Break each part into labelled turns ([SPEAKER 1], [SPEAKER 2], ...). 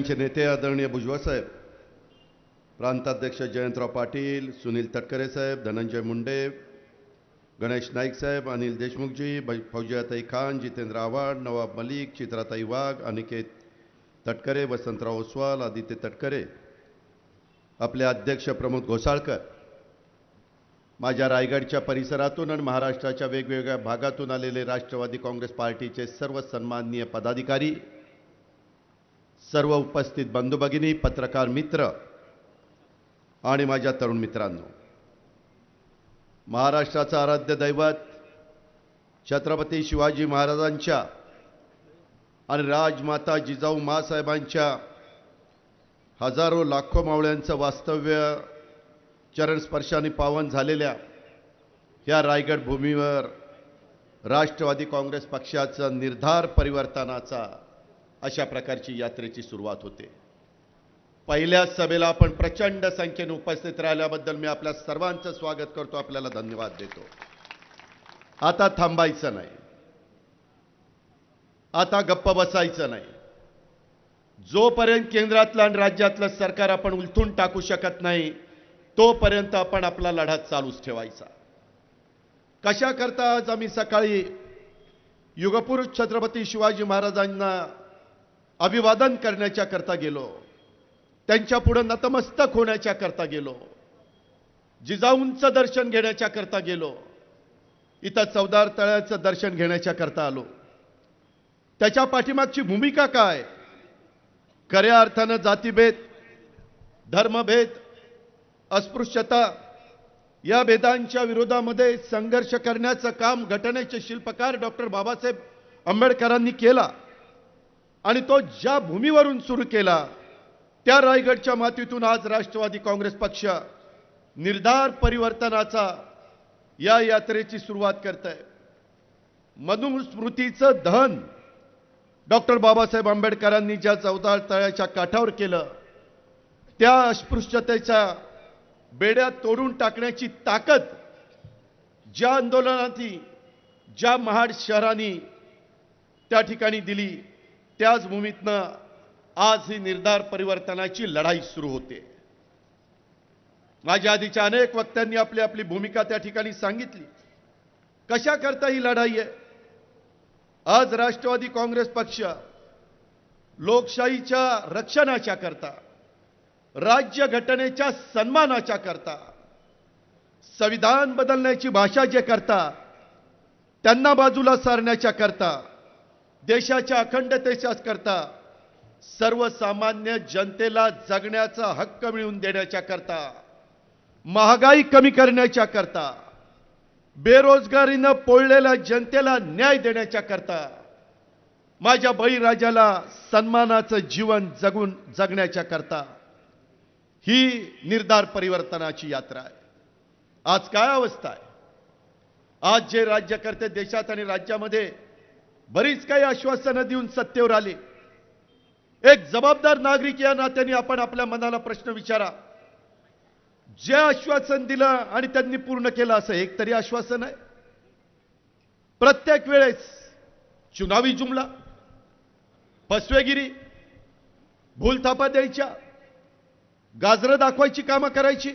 [SPEAKER 1] पक्षांचे नेते आदरणीय भुजबळ साहेब प्रांताध्यक्ष जयंतराव पाटील सुनील तटकरे साहेब धनंजय मुंडे गणेश नाईक साहेब अनिल देशमुखजी फौजियाताई खान जितेंद्र आव्हाड नवाब मलिक चित्राताई वाघ अनिकेत तटकरे वसंतराव ओसवाल आदित्य तटकरे आपले अध्यक्ष प्रमोद घोसाळकर माझ्या रायगडच्या परिसरातून आणि महाराष्ट्राच्या वेगवेगळ्या भागातून आलेले राष्ट्रवादी काँग्रेस पार्टीचे सर्व सन्माननीय पदाधिकारी सर्व उपस्थित बंधू भगिनी पत्रकार मित्र आणि माझ्या तरुण मित्रांनो महाराष्ट्राचं आराध्य दैवत छत्रपती शिवाजी महाराजांच्या आणि राजमाता जिजाऊ मासाहेबांच्या हजारो लाखो मावळ्यांचं वास्तव्य चरणस्पर्शाने पावन झालेल्या या रायगड भूमीवर राष्ट्रवादी काँग्रेस पक्षाचा निर्धार परिवर्तनाचा अशा प्रकारची यात्रेची सुरुवात होते. पहिल्या सभेला आपण प्रचंड संख्येने उपस्थित राहिल्याबद्दल मी आपल्या सर्वांचं स्वागत करतो आपल्याला धन्यवाद देतो. आता थांबायचं नाही. आता गप्प बसायचं नाही. जोपर्यंत केंद्रातलं आणि राज्यातलं सरकार आपण उलथून टाकू शकत नाही तोपर्यंत आपण आपला लढा चालूच ठेवायचा. कशा करता आज आम्ही सकाळी युगपुरुष छत्रपती शिवाजी महाराजांना अभिवादन करण्याच्या करता गेलो. त्यांच्या पुढं नतमस्तक होण्याच्या करता गेलो. जिजाऊंचं दर्शन घेण्याच्या करता गेलो. इथं चौदार तळ्याचं दर्शन घेण्याच्या करता आलो. त्याच्या पाठीमागची भूमिका काय? खऱ्या अर्थानं जातीभेद धर्मभेद अस्पृश्यता या भेदांच्या विरोधामध्ये संघर्ष करण्याचं काम घटनेचे शिल्पकार डॉक्टर बाबासाहेब आंबेडकरांनी केला. आणि तो ज्या भूमीवरून सुरू केला त्या रायगडच्या मातीतून आज राष्ट्रवादी काँग्रेस पक्ष निर्धार परिवर्तनाचा या यात्रेची सुरुवात करत आहे मनुस्मृतीचं धन डॉक्टर बाबासाहेब आंबेडकरांनी ज्या चौदार तळ्याच्या काठावर केलं त्या अस्पृश्यतेच्या बेड्या तोडून टाकण्याची ताकद ज्या आंदोलनाची ज्या महाड शहरांनी त्या ठिकाणी दिली त्याच भूमीतनं आज ही निर्धार परिवर्तनाची लढाई सुरू होते. माझ्या आधीच्या अनेक वक्त्यांनी आपली आपली भूमिका त्या ठिकाणी सांगितली. कशा करता ही लढाई आहे? आज राष्ट्रवादी काँग्रेस पक्ष लोकशाहीच्या रक्षणाच्या करता राज्य घटनेच्या सन्मानाच्या करता संविधान बदलण्याची भाषा जे करता त्यांना बाजूला सारण्याच्या करता देशाच्या अखंडतेच्या करता सर्वसामान्य जनतेला जगण्याचा हक्क मिळवून देण्याच्या करता महागाई कमी करण्याच्या करता बेरोजगारीनं पोळलेल्या जनतेला न्याय देण्याच्या करता माझ्या बळीराजाला सन्मानाचं जीवन जगून जगण्याच्या करता ही निर्धार परिवर्तनाची यात्रा आहे. आज काय अवस्था आहे? आज जे राज्यकर्ते देशात आणि राज्यामध्ये बरीच काही आश्वासनं देऊन सत्तेवर आली. एक जबाबदार नागरिक या नात्याने आपण आपल्या मनाला प्रश्न विचारा. जे आश्वासन दिलं आणि त्यांनी पूर्ण केलं असं एक तरी आश्वासन आहे. प्रत्येक वेळेस चुनावी जुमला फसवेगिरी भूलथापा द्यायच्या गाजरं दाखवायची कामं करायची.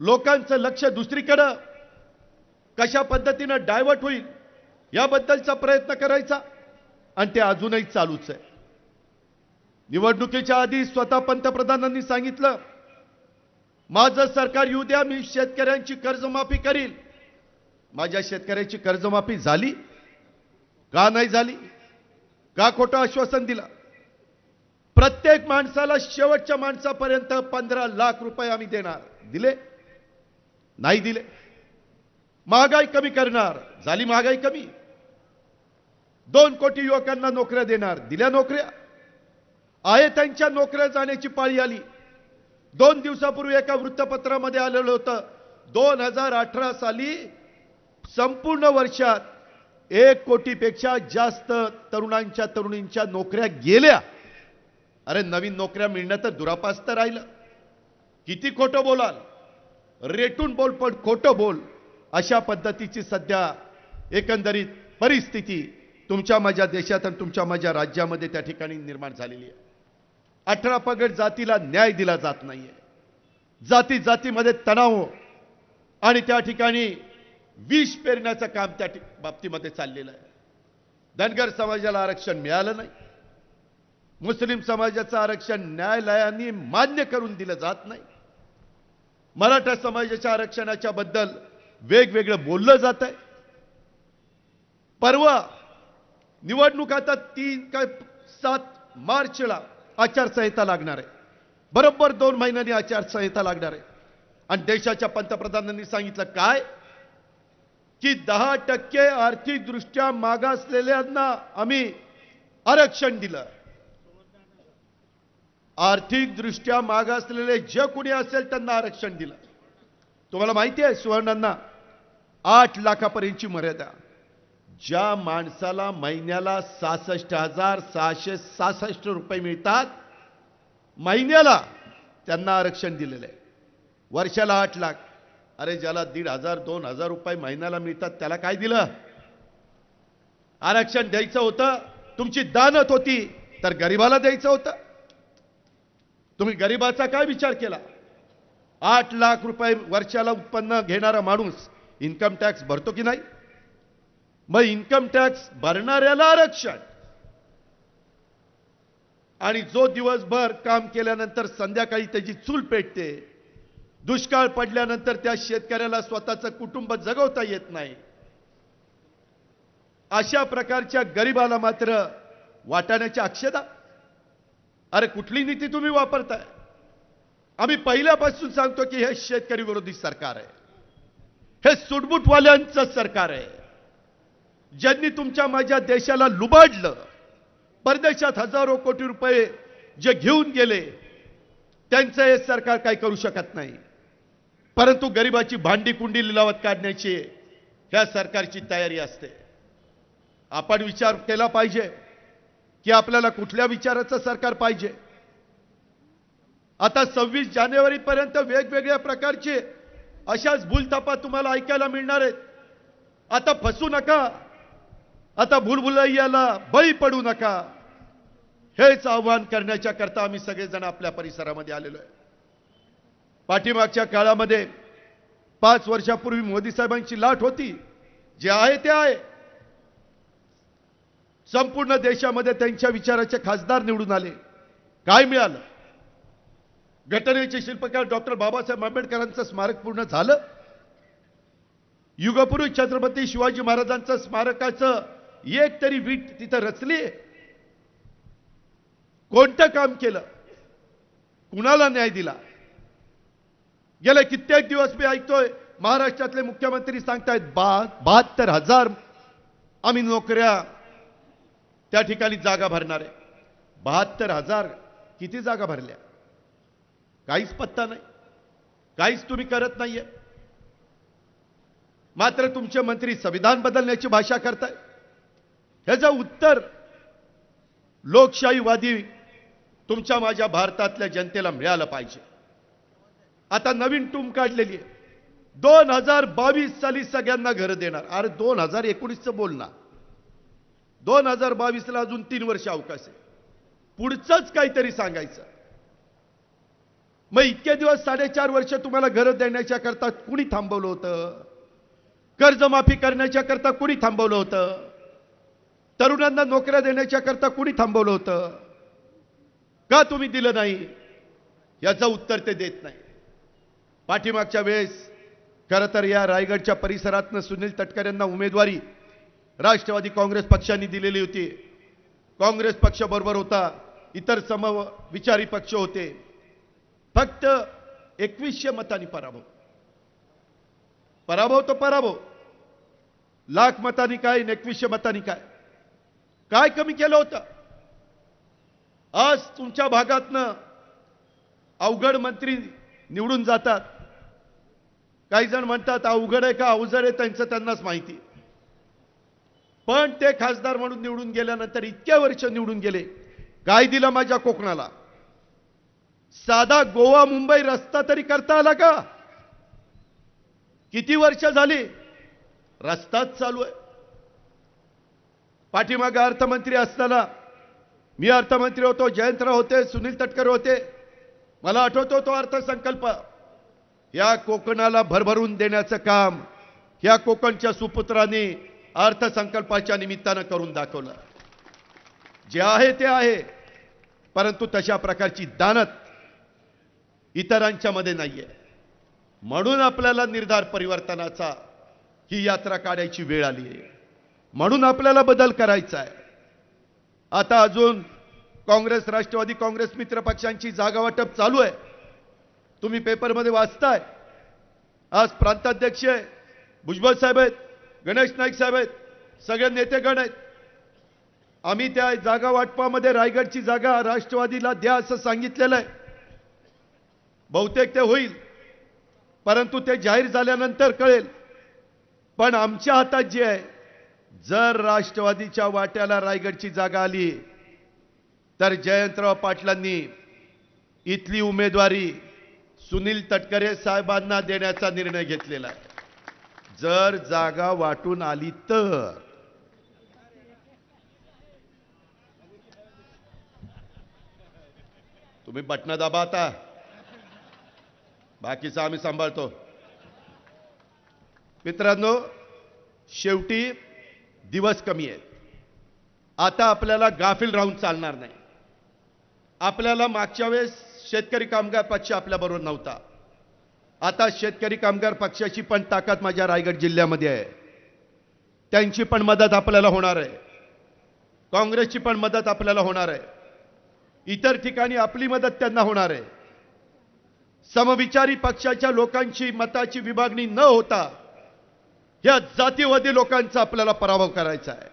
[SPEAKER 1] लोकांचं लक्ष दुसरीकडं कशा पद्धतीनं डायव्हर्ट होईल याबद्दलचा प्रयत्न करायचा आणि ते अजूनही चालूच आहे. निवडणुकीच्या आधी स्वतः पंतप्रधानांनी सांगितलं माझं सरकार येऊ द्या मी शेतकऱ्यांची कर्जमाफी करील. माझ्या शेतकऱ्याची कर्जमाफी झाली? का नाही झाली? का खोटं आश्वासन दिलं? प्रत्येक माणसाला शेवटच्या माणसापर्यंत पंधरा लाख रुपये आम्ही देणार. दिले? नाही दिले. महागाई कमी करणार. झाली महागाई कमी. दोन कोटी युवकांना नोकऱ्या देणार. दिल्या नोकऱ्या. आहे त्यांच्या नोकऱ्या जाण्याची पाळी आली. दोन दिवसापूर्वी एका वृत्तपत्रामध्ये आलेलं होतं दोन हजार अठरा साली संपूर्ण वर्षात एक कोटीपेक्षा जास्त तरुणांच्या तरुणींच्या नोकऱ्या गेल्या. अरे नवीन नोकऱ्या मिळणं तर दुरापास्त राहिलं. किती खोटं बोलाल? रेटून बोल पण खोटं बोल. अशा पद्धतीची सध्या एकंदरीत परिस्थिती तुमच्या माझ्या देशात आणि तुमच्या माझ्या राज्यामध्ये त्या ठिकाणी निर्माण झालेली आहे. अठरा पगड जातीला न्याय दिला जात नाहीये. जाती जातीमध्ये तणाव आणि त्या ठिकाणी विष पेरण्याचं काम त्या बाबतीमध्ये चाललेलं आहे. धनगर समाजाला आरक्षण मिळालं नाही. मुस्लिम समाजाचं आरक्षण न्यायालयाने मान्य करून दिलं जात नाही. मराठा समाजाच्या आरक्षणाच्या बद्दल वेगवेगळं बोललं जात आहे परवा निवडणूक आता तीन काय सात मार्चला आचारसंहिता लागणार आहे. बरोबर दोन महिन्यांनी आचारसंहिता लागणार आहे. आणि देशाच्या पंतप्रधानांनी सांगितलं काय? की दहा टक्के आर्थिकदृष्ट्या मागासलेल्यांना आम्ही आरक्षण दिलं. आर्थिकदृष्ट्या मागासलेले जे कुणी असेल त्यांना आरक्षण दिलं. तुम्हाला माहिती आहे सुवर्णांना आठ लाखापर्यंतची मर्यादा. ज्या माणसाला महिन्याला सहासष्ट हजार सहाशे सहासष्ट रुपये मिळतात महिन्याला त्यांना आरक्षण दिलेलं आहे. वर्षाला आठ लाख. अरे ज्याला दीड हजार दोन हजार रुपये महिन्याला मिळतात त्याला काय दिलं? आरक्षण द्यायचं होतं तुमची दानत होती तर गरिबाला द्यायचं होतं. तुम्ही गरिबाचा काय विचार केला? आठ लाख रुपये वर्षाला उत्पन्न घेणारा माणूस इन्कम टॅक्स भरतो की नाही? मग इन्कम टॅक्स भरणाऱ्याला आरक्षण. आणि जो दिवसभर काम केल्यानंतर संध्याकाळी त्याची चूल पेटते दुष्काळ पडल्यानंतर त्या शेतकऱ्याला स्वतःचं कुटुंब जगवता येत नाही. अशा प्रकारच्या गरिबाला मात्र वाटाण्याच्या अक्षदा. अरे कुठली नीती तुम्ही वापरताय? आम्ही पहिल्यापासून सांगतो की हे शेतकरी विरोधी सरकार आहे. हे सुटबुटवाल्यांचं सरकार आहे. ज्यांनी तुमच्या माझ्या देशाला लुबाडलं परदेशात हजारो कोटी रुपये जे घेऊन गेले त्यांचं हे सरकार काही करू शकत नाही. परंतु गरिबाची भांडी कुंडी लिलावत काढण्याची ह्या सरकारची तयारी असते. आपण विचार केला पाहिजे की आपल्याला कुठल्या विचाराचं सरकार पाहिजे? आता सव्वीस जानेवारीपर्यंत वेगवेगळ्या प्रकारचे अशाच भूलथापा तुम्हाला ऐकायला मिळणार आहेत. आता फसू नका. आता भूलभुलैयाला बळी पडू नका. हेच आव्हान करण्याच्या करता आम्ही सगळेजण आपल्या परिसरामध्ये आलेलो आहे. पाठीमागच्या काळामध्ये पाच वर्षापूर्वी मोदी साहेबांची लाट होती. जे आहे ते आहे. संपूर्ण देशामध्ये त्यांच्या विचाराचे खासदार निवडून आले. काय मिळालं? घटनेचे शिल्पकार डॉक्टर बाबासाहेब आंबेडकरांचं स्मारक पूर्ण झालं? युगपुरुष छत्रपती शिवाजी महाराजांचं स्मारकाचं एक तरी वीट तिथं रचली. कोणतं काम केलं? कुणाला न्याय दिला? गेले कित्येक दिवस मी ऐकतोय महाराष्ट्रातले मुख्यमंत्री सांगतायत बा बहात्तर हजार आम्ही नोकऱ्या त्या ठिकाणी जागा भरणार आहे. बहात्तर हजार किती जागा भरल्या? काहीच पत्ता नाही. काहीच तुम्ही करत नाहीये. मात्र तुमचे मंत्री संविधान बदलण्याची भाषा करताय ह्याचं उत्तर लोकशाहीवादी तुमच्या माझ्या भारतातल्या जनतेला मिळालं पाहिजे. आता नवीन टूम काढलेली आहे. दोन हजार बावीस साली सगळ्यांना घरं देणार. अरे दोन हजार एकोणीसचं बोल ना. दोन हजार बावीसला अजून तीन वर्ष अवकाश आहे. पुढचंच काहीतरी सांगायचं. मग इतके दिवस साडेचार वर्ष तुम्हाला घरं देण्याच्या करता कुणी थांबवलं होतं? कर्जमाफी करण्याच्या करता कुणी थांबवलं होतं? तरुणांना नोकऱ्या देण्याच्या करता कुणी थांबवलं होतं? का तुम्ही दिलं नाही? याचं उत्तर ते देत नाही. पाठीमागच्या वेळेस खरं तर या रायगडच्या परिसरातनं सुनील तटकर यांना उमेदवारी राष्ट्रवादी काँग्रेस पक्षाने दिलेली होती. काँग्रेस पक्ष बरोबर होता इतर सम विचारी पक्ष होते. फक्त एकवीसशे मतांनी पराभव. पराभव तो पराभव. लाख मतांनी काय आणि एकवीसशे मतांनी काय? काय कमी केलं होतं? आज तुमच्या भागातनं अवघड मंत्री निवडून जातात. काही जण म्हणतात अवघड आहे का? अवजड आहे. त्यांचं त्यांनाच माहिती पण ते खासदार म्हणून निवडून गेल्यानंतर इतक्या वर्ष निवडून गेले काय दिलं माझ्या कोकणाला. साधा गोवा मुंबई रस्ता तरी करता आला का? किती वर्ष झाली? रस्ताच चालू आहे. पाठीमागे अर्थमंत्री असताना मी अर्थमंत्री होतो जयंतराव होते सुनील तटकर होते. मला आठवतो तो अर्थसंकल्प. या कोकणाला भरभरून देण्याचं काम या कोकणच्या सुपुत्रांनी अर्थसंकल्पाच्या निमित्तानं करून दाखवलं. जे आहे ते आहे परंतु तशा प्रकारची दानत इतरांच्या मध्ये नाहीये. म्हणून आपल्याला निर्धार परिवर्तनाचा ही यात्रा काढायची वेळ आली आहे. म्हणून आपल्याला बदल करायचा आहे. आता अजून काँग्रेस राष्ट्रवादी काँग्रेस मित्र पक्षांची जागा वाटप चालू आहे. तुम्ही पेपरमध्ये वाचताय. आज प्रांताध्यक्ष आहे. भुजबळ साहेब आहेत गणेश नाईक साहेब आहेत सगळे नेतेगण आहेत. आम्ही त्या जागा वाटपामध्ये रायगडची जागा राष्ट्रवादीला द्या असं सांगितलेलं आहे. बहुतेक ते होईल परंतु ते जाहीर झाल्यानंतर कळेल. पण आमच्या हातात जे आहे जर राष्ट्रवादीच्या वाट्याला रायगडची जागा आली तर जयंतराव पाटलांनी इथली उमेदवारी सुनील तटकरे साहेबांना देण्याचा निर्णय घेतलेला आहे. जर जागा वाटून आली तर. तुम्ही बटणं दाबा आता. बाकीचं आम्ही सांभाळतो. मित्रांनो शेवटी दिवस कमी आहेत. आता आपल्याला गाफील राहून चालणार नाही. आपल्याला मागच्या वेळेस शेतकरी कामगार पक्ष आपल्याबरोबर नव्हता. आता शेतकरी कामगार पक्षाची पण ताकद माझ्या रायगड जिल्ह्यामध्ये आहे. त्यांची पण मदत आपल्याला होणार आहे. काँग्रेसची पण मदत आपल्याला होणार आहे. इतर ठिकाणी आपली मदत त्यांना होणार आहे. समविचारी पक्षाच्या लोकांची मताची विभागणी न होता या जातीवादी लोकांचा आपल्याला पराभव करायचा आहे.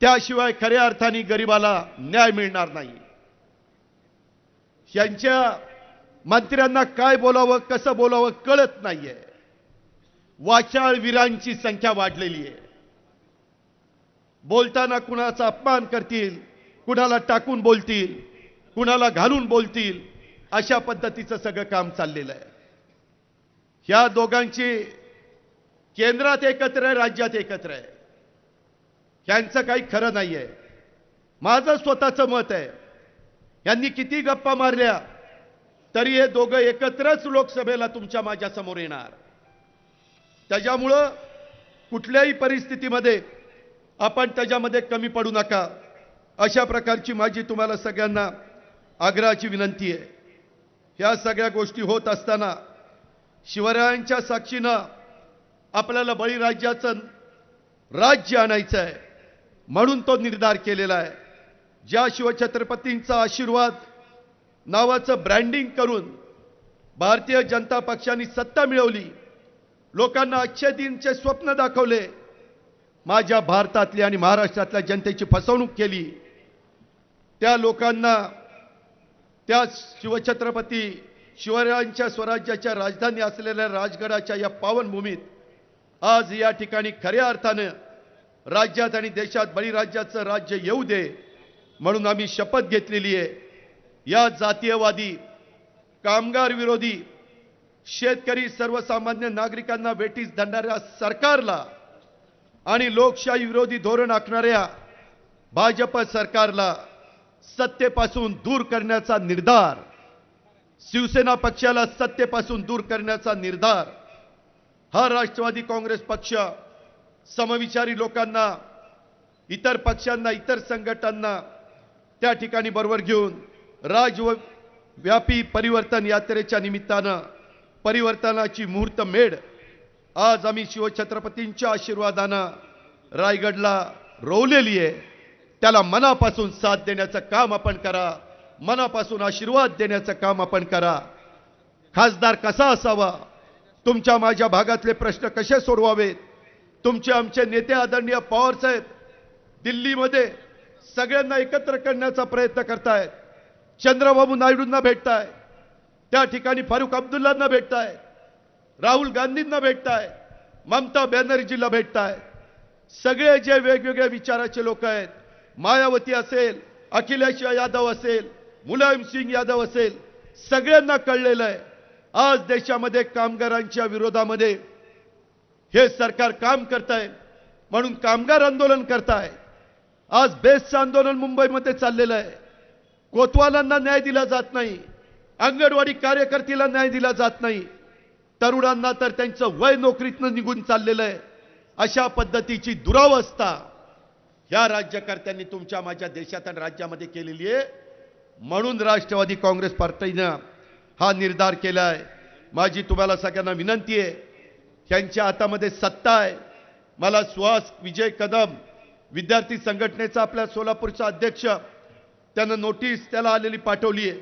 [SPEAKER 1] त्याशिवाय खऱ्या अर्थाने गरिबाला न्याय मिळणार नाही. यांच्या मंत्र्यांना काय बोलावं कसं बोलावं कळत नाहीये. वाचाळ वीरांची संख्या वाढलेली आहे. बोलताना कुणाचा अपमान करतील कुणाला टाकून बोलतील कुणाला घालून बोलतील अशा पद्धतीचं सगळं काम चाललेलं आहे. ह्या दोघांची केंद्रात एकत्र आहे राज्यात एकत्र आहे. यांचं काही खरं नाही आहे माझं स्वतःचं मत आहे. यांनी किती गप्पा मारल्या तरी हे दोघं एकत्रच लोकसभेला तुमच्या माझ्यासमोर येणार. त्याच्यामुळं कुठल्याही परिस्थितीमध्ये आपण त्याच्यामध्ये कमी पडू नका. अशा प्रकारची माझी तुम्हाला सगळ्यांना आग्रहाची विनंती आहे. ह्या सगळ्या गोष्टी होत असताना शिवरायांच्या साक्षीनं आपल्याला बळीराज्याचं राज्य आणायचं आहे म्हणून तो निर्धार केलेला आहे. ज्या शिवछत्रपतींचा आशीर्वाद नावाचं ब्रँडिंग करून भारतीय जनता पक्षाने सत्ता मिळवली लोकांना अच्छे दिनचे स्वप्न दाखवले माझ्या भारतातली आणि महाराष्ट्रातल्या जनतेची फसवणूक केली त्या लोकांना त्या शिवछत्रपती शिवरायांच्या स्वराज्याच्या राजधानी असलेल्या राजगडाच्या या पावनभूमीत आज या ठिकाणी खऱ्या अर्थानं राज्यात आणि देशात बळीराज्याचं राज्य येऊ दे म्हणून आम्ही शपथ घेतलेली आहे. या जातीयवादी कामगार विरोधी शेतकरी सर्वसामान्य नागरिकांना वेटीस धरणाऱ्या सरकारला आणि लोकशाही विरोधी धोरण आखणाऱ्या भाजप सरकारला सत्तेपासून दूर करण्याचा निर्धार शिवसेना पक्षाला सत्तेपासून दूर करण्याचा निर्धार हा राष्ट्रवादी काँग्रेस पक्ष समविचारी लोकांना इतर पक्षांना इतर संघटनांना त्या ठिकाणी बरोबर घेऊन राजव्यापी परिवर्तन यात्रेच्या निमित्तानं परिवर्तनाची मुहूर्त मेढ आज आम्ही शिवछत्रपतींच्या आशीर्वादानं रायगडला रोवलेली आहे. त्याला मनापासून साथ देण्याचं काम आपण करा. मनापासून आशीर्वाद देण्याचं काम आपण करा. खासदार कसा असावा? तुमच्या माझ्या भागातले प्रश्न कसे सोडवावेत? तुमचे आमचे नेते आदरणीय पवार साहेब दिल्लीमध्ये सगळ्यांना एकत्र करण्याचा प्रयत्न करतायत. चंद्रबाबू नायडूंना भेटताय. त्या ठिकाणी फारुख अब्दुल्लांना भेटताय. राहुल गांधींना भेटताय. ममता बॅनर्जीला भेटताय. सगळे जे वेगवेगळ्या विचाराचे लोक आहेत मायावती असेल अखिलेश यादव असेल मुलायम सिंग यादव असेल सगळ्यांना कळलेलं आहे. आज देशामध्ये कामगारांच्या विरोधामध्ये हे सरकार काम करत आहे म्हणून कामगार आंदोलन करताय. आज बेस्टचं आंदोलन मुंबईमध्ये चाललेलं आहे. कोतवालांना न्याय दिला जात नाही. अंगणवाडी कार्यकर्तीला न्याय दिला जात नाही. तरुणांना तर त्यांचं वय नोकरीतनं निघून चाललेलं आहे. अशा पद्धतीची दुरावस्था ह्या राज्यकर्त्यांनी तुमच्या माझ्या देशात आणि राज्यामध्ये केलेली आहे. म्हणून राष्ट्रवादी काँग्रेस पार्टीनं हा निर्धार केला आहे माझी तुम्हाला सगळ्यांना विनंती आहे. त्यांच्या हातामध्ये सत्ता आहे. मला सुहास विजय कदम विद्यार्थी संघटनेचा आपल्या सोलापूरचा अध्यक्ष त्यानं नोटीस त्याला आलेली पाठवली आहे.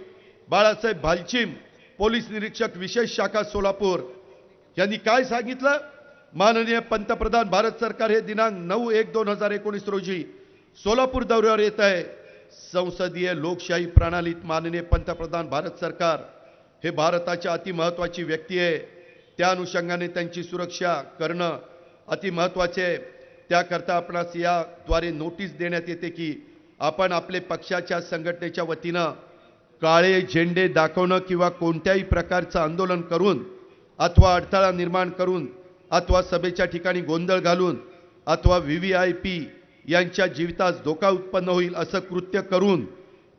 [SPEAKER 1] बाळासाहेब भालचिम पोलीस निरीक्षक विशेष शाखा सोलापूर. यांनी काय सांगितलं? माननीय पंतप्रधान भारत सरकार हे दिनांक नऊ एक दोन हजार एकोणीस रोजी सोलापूर दौऱ्यावर येत आहे. संसदीय लोकशाही प्रणालीत माननीय पंतप्रधान भारत सरकार हे भारताच्या अतिमहत्वाची व्यक्ती आहे. त्या अनुषंगाने त्यांची सुरक्षा करणं अतिमहत्वाचे आहे. त्याकरता आपणास याद्वारे नोटीस देण्यात येते की आपण आपले पक्षाच्या संघटनेच्या वतीनं काळे झेंडे दाखवणं किंवा कोणत्याही प्रकारचं आंदोलन करून अथवा अडथळा निर्माण करून अथवा सभेच्या ठिकाणी गोंधळ घालून अथवा व्ही व्ही आय पी यांच्या जीवितास धोका उत्पन्न होईल असं कृत्य करून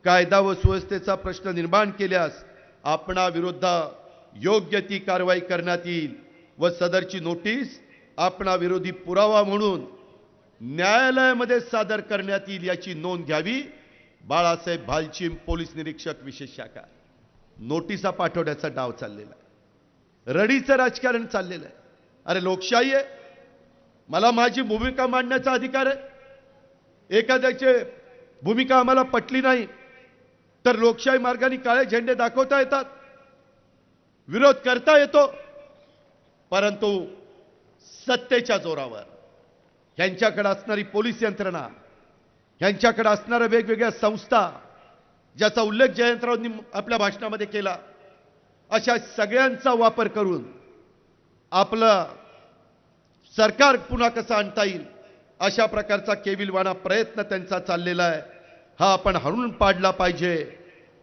[SPEAKER 1] कायदा व सुव्यवस्थेचा प्रश्न निर्माण केल्यास आपणाविरुद्ध योग्य ती कारवाई करण्यात येईल व सदरची नोटीस आपणाविरोधी पुरावा म्हणून न्यायालयामध्ये सादर करण्यात येईल याची नोंद घ्यावी. बाळासाहेब भालचिम पोलीस निरीक्षक विशेष शाखा. नोटिसा पाठवण्याचा डाव चाललेला आहे. रडीचं राजकारण चाललेलं आहे. अरे लोकशाही आहे. मला माझी भूमिका मांडण्याचा अधिकार आहे. एखाद्याची भूमिका आम्हाला पटली नाही. तर लोकशाही मार्गाने काळे झेंडे दाखवता येतात. विरोध करता येतो. परंतु सत्तेच्या जोरावर यांच्याकडे असणारी पोलीस यंत्रणा यांच्याकडे असणाऱ्या वेगवेगळ्या संस्था ज्याचा उल्लेख जयंतरावांनी आपल्या भाषणामध्ये केला अशा सगळ्यांचा वापर करून आपलं सरकार पुन्हा कसं आणता येईल अशा प्रकारचा केविलवाणा प्रयत्न त्यांचा चाललेला आहे. हा आपण हरून पाडला पाहिजे.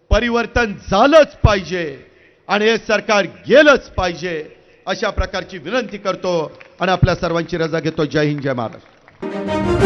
[SPEAKER 1] परिवर्तन झालंच पाहिजे. आणि हे सरकार गेलंच पाहिजे. अशा प्रकारची विनंती करतो आणि आपल्या सर्वांची रजा घेतो. जय हिंद जय महाराष्ट्र.